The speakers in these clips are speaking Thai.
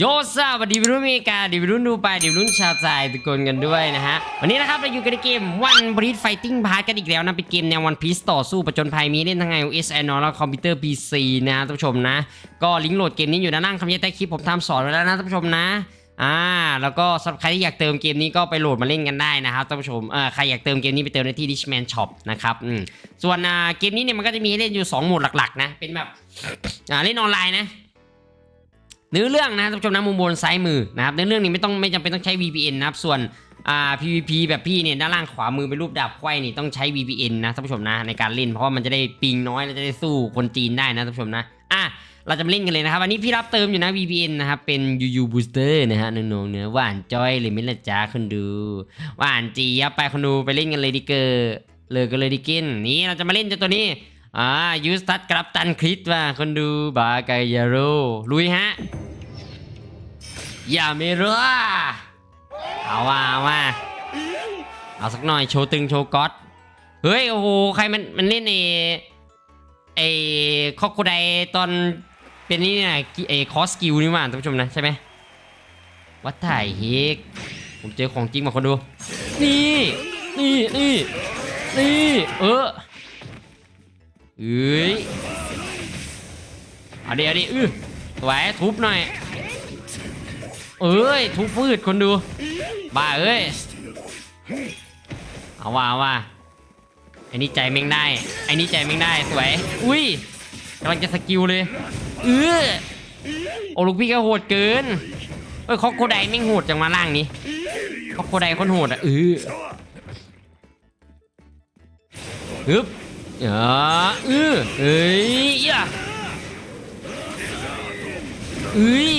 โยซาสวัสดีวัยรุ่นอเมริกาดีวัยรุ่นดูไปดีวัยรุ่นชาวใจทุกคนกันด้วยนะฮะ วันนี้นะครับเราอยู่กันในเกม One Piece Fighting Part กันอีกแล้วนะเป็นเกมแนว One Piece ต่อสู้ประจนภัยมีเล่นทั้ง iOS Android และคอมพิวเตอร์ PC นะท่านผู้ชมนะ ก็ลิงก์โหลดเกมนี้อยู่ด้านล่างคำยันใต้คลิปผมทำสอนไว้แล้วนะท่านผู้ชมนะอ่าแล้วก็สำหรับใครที่อยากเติมเกมนี้ก็ไปโหลดมาเล่นกันได้นะครับท่านผู้ชมเออใครอยากเติมเกมนี้ไปเติมได้ที่ Richman Shop นะครับอืมส่วนอ่าเกมนี้เนี่ยมันก็จะมีให้เล่นอยู่ 2 โหมดหลักๆ นะเป็นแบบอ่าเล่นออนไลน์นะ เนื้อเรื่องนะท่านผู้ชมนะมุมบนซ้ายมือนะครับเนื้อเรื่องนี้ไม่ต้องไม่จำเป็นต้องใช้ VPN นะครับส่วนอ่า PVP แบบพี่เนี่ยด้านล่างขวามือเป็นรูปดาบไขว้นี่ต้องใช้ VPN นะท่านผู้ชมนะในการเล่นเพราะว่ามันจะได้ปิงน้อยแล้วจะได้สู้คนจีนได้นะท่านผู้ชมนะอะเราจะมาเล่นกันเลยนะครับวันนี้พี่รับเติมอยู่นะ VPN นะครับเป็น UU Booster นะฮะน้องๆเนื้อหวานจ้อยเลยไม่ละจ้าคนดูหวานจีบไปคนดูไปเล่นกันเลยดิเกอร์เลยกันเลยดิกินนี่เราจะมาเล่นเจ้าตัวนี้ อ่ายูสตัดกรับตันคริสว่าคนดูบาไกยาโร่ลุยฮะ อย่าไม่รู้อเอาว่าเอาว่าเอาสักหน่อยโชว์ตึงโชว์ก๊อตเฮ้ยโอ้โหใครมันมันเล่นไอ้ไอ้คอกโคไดตอนเป็นนี่เนี่ยไอ้คอสกิลนี่มาท่านผู้ชมนะใช่ไหมวัดถ่ายเฮกผมเจอของจริงมาคนดู นี่ นี่นี่นี่เออ เอ้ยเอาดิเอาดิอื้อสวยทุบหน่อยเอ้ยทุบพืชคนดูบ้าเอ้ยเอาว่าเอาว่าไอ้นี่ใจแม่งได้ไอ้นี่ใจแม่งได้สวยอุ้ยกำลังจะสกิลเลยเออโอ้ลูกพี่ก็โหดเกินเอ้ยคอกโคไดแม่งโหดจังมาล่างนี้คอกโคไดคนโหดอะเออฮึบ เออเออเอ้ยอะเอ้ย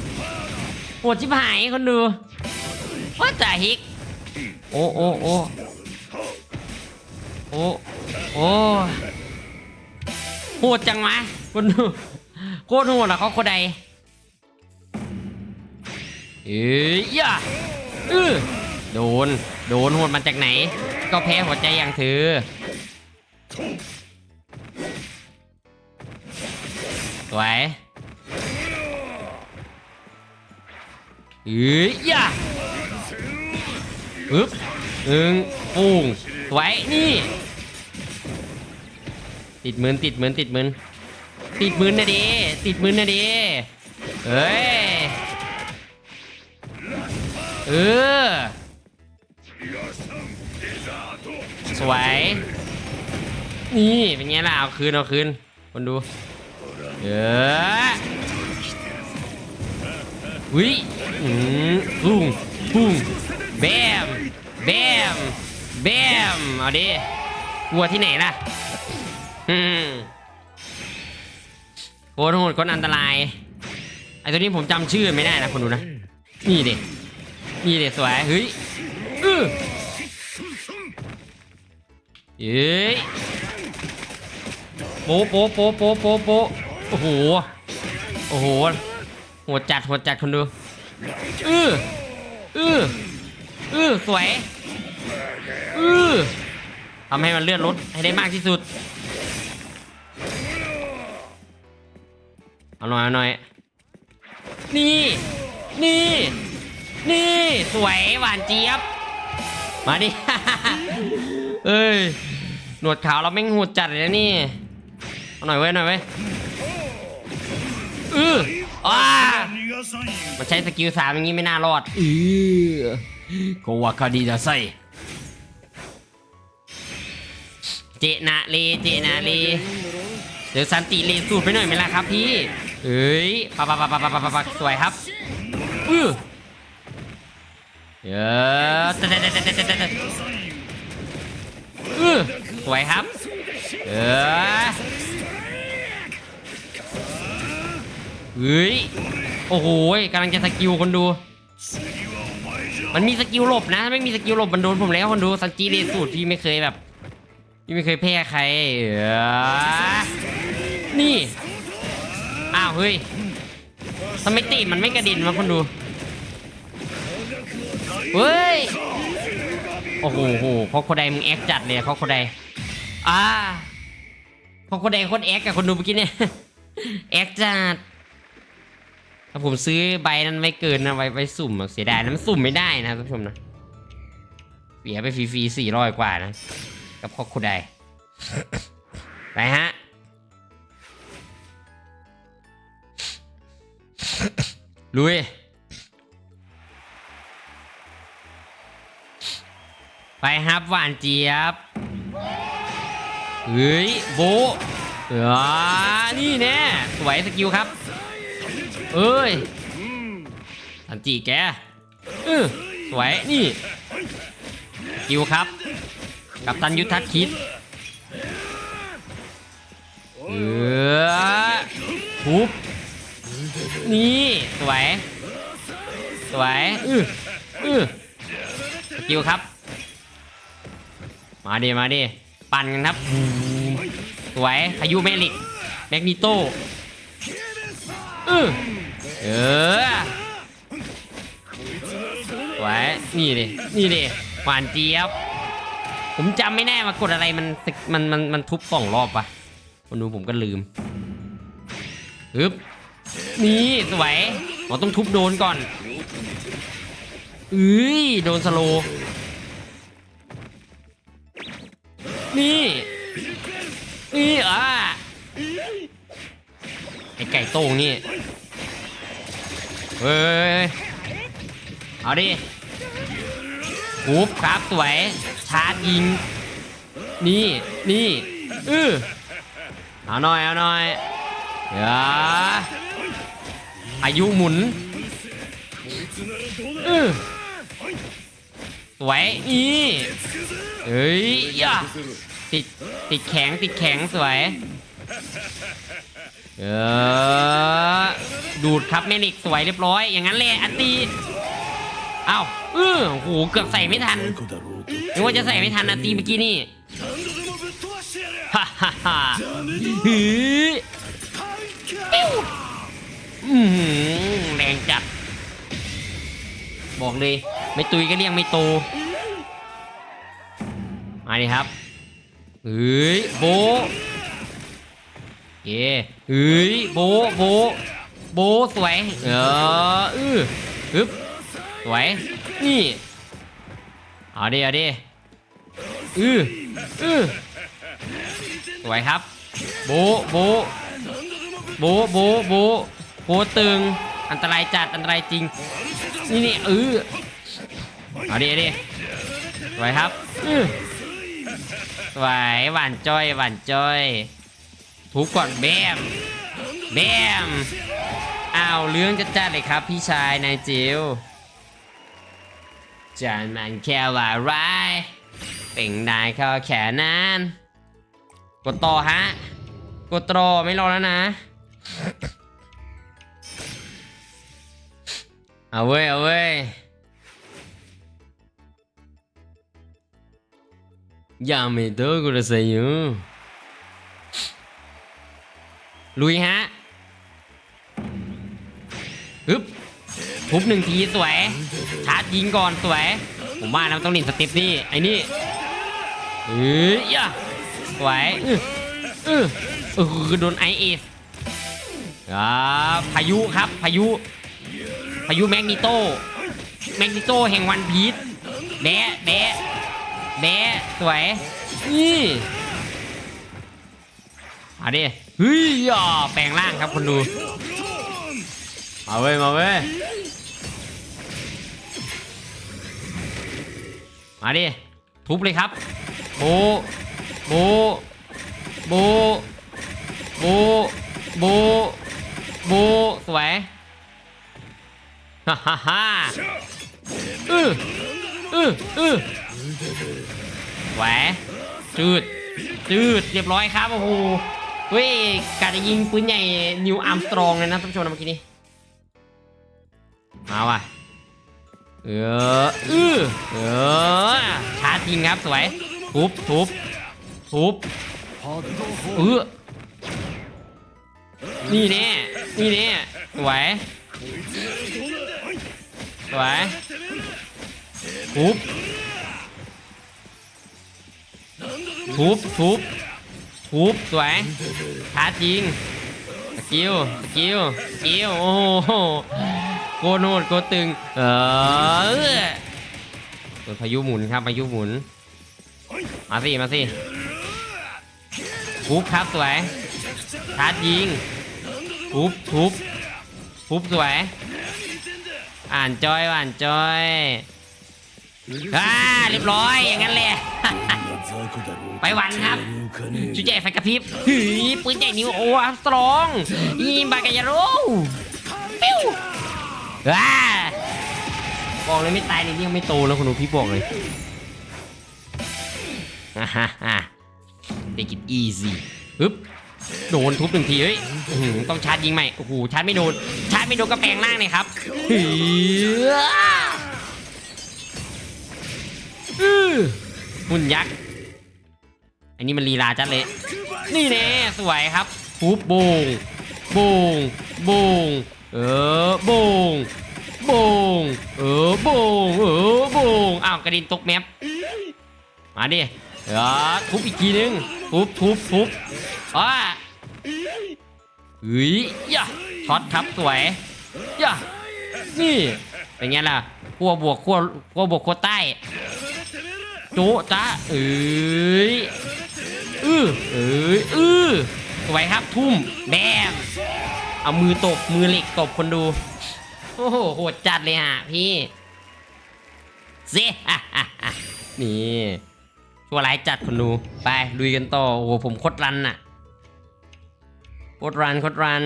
โหดชิบหายคนดูว่าแต่ฮิกโอ้โอ้โอ้โอ้โอ้โหดจังวะคนดูโคตรโหดอะเขาคนใดเอ้ยย่าเออโดน โดนโหดมาจากไหน ก็แพ้หัวใจอย่างเธอสว เอ้ยย่าอึ๊บหนึ่งปุ้งไว้นี่ ติดมืนติดมืนติดมืนติดมืนนะดิติดมืนนะดิเอ้ยเออสวยนี่เป็นไงล่ะเอาคืนเอาคืนคนดูเออ วิอืมปุ้งปุ้งแบมแบมแบมเอาดิกลัวที่ไหนล่ะอืมโคตรโหดคนอันตรายไอ้ตัวนี้ผมจำชื่อไม่ได้นะคนดูนะ นี่เด็นี่เด็สวยเฮ้ยอือเย้ยโป๊โป๊ะโป๊ะโป๊ะโป๊ะโป๊ะโอ้โห โอ้โห โหดจัดโหดจัดคนดูอืออืออือสวยอือทำให้มันเลื่อนรถให้ได้มากที่สุด เอาหน่อยเอาหน่อย นี่ นี่ นี่ สวยหวานเจี๊ยบ มาดิ เอ้ย หนวดขาวเราแม่งหดจัดเลยนะนี่ เอาหน่อยเว้ยหน่อยเว้ย อือ มาใช้สกิลสามอย่างนี้ไม่น่ารอดเออโกวาคาดีจะใส่เจนาเลเจนาเลเดี๋ยวสันติเลสูดไปหน่อยไหมล่ะครับพี่ เอ้ยปะปะปะปะปะปะปะสวยครับเออเยอะเตเตเเตเเออสวยครับ เออ เฮ้ย โอ้โหกำลังจะสกิลคนดู มันมีสกิลหลบนะ ไม่มีสกิลหลบมันโดนผมแล้วคนดูซันจิเรสูตรพี่ไม่เคยแบบ พี่ไม่เคยแพ้ใครเออนี่ อ้าวเฮ้ยทำไมตีมันไม่กระด็นมาคนดู เฮ้ย โอ้โหโหเขาโคไดมึงแอคจัดเลยเขาโคไดอ่าเขาโคไดโคนแอคกับคนดูเมื่อกี้เนี่ย แอคจัด ถ้าผมซื้อใบนั้นไม่เกินนะไว้ไว้สุ่มอะเสียดายนะมันสุ่มไม่ได้นะท่านผู้ชมนะเสียไปฟรีๆสี่ร้อยกว่านะกับพ่อคุณใดไปฮะลุยไปครับหวานเจี๊ยบเฮ้ยโบะเออนี่แน่สวยสกิลครับ เอ้ยสันจีแกเออสวยนี่สกิลครับ กับตันยุทธคิดเออทุบนี่สวยสวยอืออือสกิลครับ มาดิมาดิปั่นกันครับสวยพายุแมลิกแมกนิโตเออ เออสวยนี่ดินี่ดิหวานเจี๊ยบ ผมจำไม่แน่มากดอะไรมันมันมันมันทุบสองรอบปะคนดูผมก็ลืมฮึบนี่สวยเราต้องทุบโดนก่อนเอ้ยโดนสโล นี่ นี่อะไอไก่โต้งนี่ เฮ้ยเอาดิหูบครับสวย ชาร์จยิง นี่นี่อือเอาหน่อย เอาหน่อยเดี๋ยวอายุหมุนอือสวยนี่เฮ้ยย่าติดติดแข็งติดแข็งสวย เออ ดูดครับเมนิกสวยเรียบร้อย อย่างนั้นเลยอันตีเอ้าเออโหเกือบใส่ไม่ทันนึกว่าจะใส่ไม่ทันอันตีเมื่อกี้นี่ฮ่าฮ่าฮ่าหือแรงจัด บอกเลย ไม่ตุยก็เรียกไม่โตมาดิครับเฮ้ยโบเย่เฮ้ยโบโบ บะสวย เอออือฮึบสวย นี่ เอาดิ เอาดิ อืออือสวยครับโบะโบะโบะโบะโบะโบะตึง อันตรายจัด อันตรายจริง นี่นี่เออเอาดิเอาดิสวยครับอือสวยหวานจ้อยหวานจ้อยทุบก่อนแบมแบม อ้าวเรื่องจะจัดเลยครับพี่ชายนายจิวจานมันแค่ว่าไรเป่งนายเข้าแขนนานกดต่อฮะ กดตรอไม่รอแล้วนะ เอาเว้ย เอาเว้ยยาไม่ดูกูจะใส่ยอยู่ลุยฮะ ฮึบทุบหนึ่งทีสวย ชาร์จยิงก่อนสวย ผมว่านะมันต้องเล่นสเต็ปนี่ไอ้นี่เอ้ยย่ะสวยอืออือเออโดนไอเอสอ่าพายุครับพายุ พายุแมกนิโตแมกนิโตแห่งวันพีชแดะแดะแบะสวยนี่มาดิเฮ้ยอ่อแปลงร่างครับคนดู มาเว้ยมาเว้ยมาดิทุบเลยครับบะโบะโบะโบะโบะโบะสวยฮ่าฮ่าฮ่าอืออืออือแหวจืดจืดเรียบร้อยครับโอ้โหเฮ้ยกาจะยิงปืนใหญ่นิวอาร์มสตรองเลยนะท่านผู้ชมนะเมื่อกี้นี้ มาว่ะเอออือเออชาร์จจริงครับสวยทุบทุบทุบเออนี่แน่นี่แน่สวยสวยทุบทุบทุบทุบสวยชาร์จจริงสกิลสกิลสกิลโอ้โห โกโนดโกตึง เออโดนพายุหมุนครับพายุหมุน มาสิ มาสิทุบครับสวยชาร์จยิงทุบทุบทุบสวย อ่านจอยอ่านจอยอ่าเรียบร้อยอย่างนั้นเลยไปวันครับจุดใหญ่ไฟกระพริบหือปืนใหญ่นิวโออัพสตรองยีบากายาโรปิ้ว ว้าบอกเลยไม่ตายในนี่ยังไม่โตแล้วคุณดูพี่บอกเลยฮ่าฮ่าฮ่า take it easy ฮึบโดนทุบหนึ่งทีเฮ้ยต้องชาร์จยิงใหม่ โอ้โห ชาร์จไม่โดน ชาร์จไม่โดนกระแพงล่างเลยครับหืออื้อหุ่นยักษ์ อันนี้มันลีลาจัดเลย นี่แน่สวยครับปุ๊บโบงโบงโบง เออโบงโบงเออโบงเออโบงอ้าวกระดิ่งตกแมปมาดิเออทุบอีกทีนึงทุบทุบทุบอ่าเฮ้ยย่าช็อตครับสวยย่านี่เป็นไงล่ะขั้วบวกขั้วขั้วบวกขั้วใต้โจ๊ะจ้าเอ้ยอือเอ้ยอือสวยครับทุ่มแบม เอามือตบมือเหล็กตบคนดู โอ้โหโหดจัดเลยฮะพี่เซฮ่นี่ชั่วร้ายจัดคนดู ไปลุยกันต่อ โอ้โหผมโคตรรันน่ะโคตรรันโคตรรัน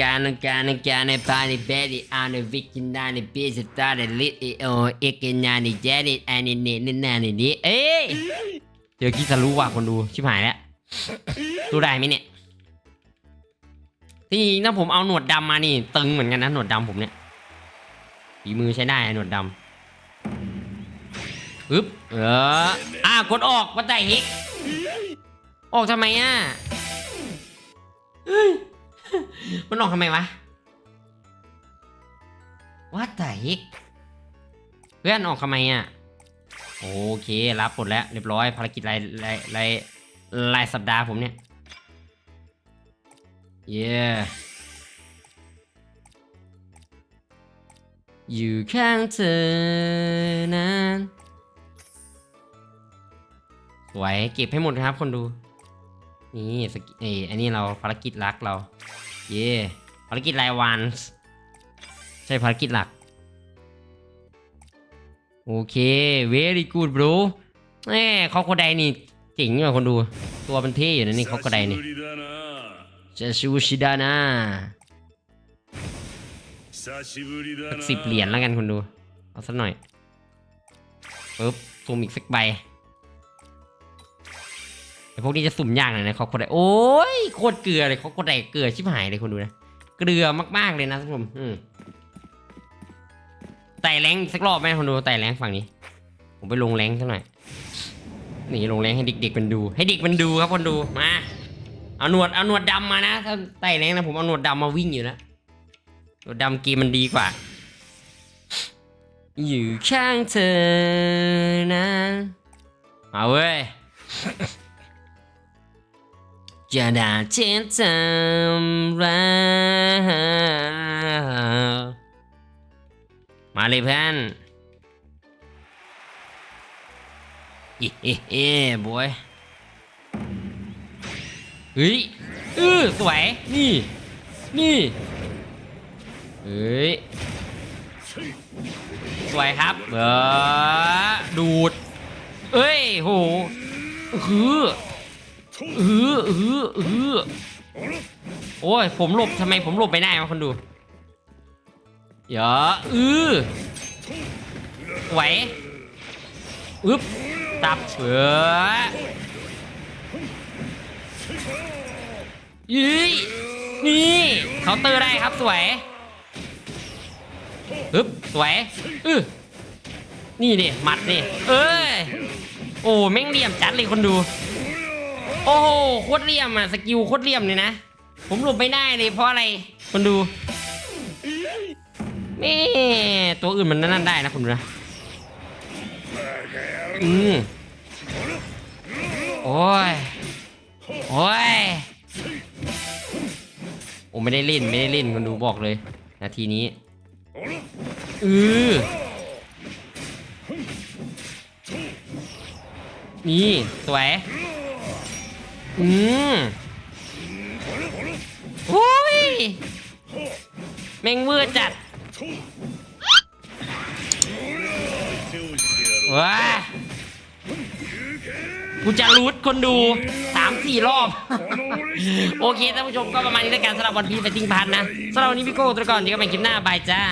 การการการในพาในเบดี้อาในวิกินดาในบีสตาร์ในลิทโอเอกินนาในเจดิอันนี้เนี่นี่นาในนี้เอ้ยเจอกิซารุว่ะคนดู ชิบหายแล้วดูได้ไหมเนี่ย ที่จริงถ้าผมเอาหนวดดำมานี่ตึงเหมือนกันนะหนวดดำผมเนี่ยฝีมือใช้ได้หนวดดำปึ๊บเอออ่ากดออกวัดใจฮิกออกทำไมอะเฮ้ยมันออกทำไมวะวัดใจฮิกเพื่อนออกทำไมอะโอเค รับหมดแล้วเรียบร้อยภารกิจรายรายรายรายสัปดาห์ผมเนี่ย เย้อยู่ข้างเธอนั้นสวยเก็บให้หมดครับคนดู นี่สกิเออันนี้เราภารกิจรักเรา เย่ภารกิจรายวัน ใช่ภารกิจหลัก โอเค very good bro แหมคอโคไดนี่เจ๋งอยู่คนดู ตัวมันเท่อยู่นะนี่คอโคไดนี่ จะชูชิดานะสักสิบเหรียญแล้วกันคนดู เอาสักหน่อยปึ๊บสุ่มอีกสักใบไอพวกนี้จะสุ่มยากหน่อยนะคอโคไดโอ้ยโคตรเกลือเลยคอโคไดเกลือชิบหายเลยคนดูนะ เกลือมากๆเลยนะท่านผู้ชมอืมไต่แรงอีกสักรอบไหมคนดูไต่แรงฝั่งนี้ ผมไปลงแรงสักหน่อยนี่ลงแรงให้เด็กๆมันดู ให้เด็กมันดูครับคนดูมา เอาหนวดเอาหนวดดำมานะถ้าไต่แรงนะผมเอาหนวดดำมาวิ่งอยู่นะหนวดดำเกมมันดีกว่า อยู่ข้างเธอนะเอาเว้ยจะได้เจ็บจำรักมาเลยเพื่อนเฮ้เฮ้เฮ้บอย เฮ้ยเออสวย นี่ นี่เฮ้ย สวยครับ เออดูด เอ้ย โหฮือฮือฮือฮือโอ้ย ผมหลบทำไมผมหลบไม่ได้วะคนดูเยอะอือไหวอึ๊บ ตับเสือ ยี่นี่เคาน์เตอร์ได้ครับสวยอึ๊บสวยอื้อนี่ดิหมัดนี่เอ้ยโอ้แม่งเหลี่ยมจัดเลยคนดู โอ้โหโคตรเหลี่ยมอะสกิลโคตรเหลี่ยมเลยนะผมหลบไม่ได้เลยเพราะอะไรคนดูแม่ตัวอื่นมันนั่นได้นะคุณดูนะอืมโอ้ยโอ้ย โอ้ไม่ได้เล่นไม่ได้เล่นคนดูบอกเลย นาทีนี้อือนี่สวย อืมโอ้ยแม่งเวอร์จัดว้ากูจะรูดคนดู สี่รอบ โอเคท่านผู้ชมก็ประมาณนี้แล้วกันสำหรับวันพีไปติ้งพันนะสำหรับวันนี้พี่โก้ตัวก่อนเจอกันใหม่คลิปหน้าบายจ้า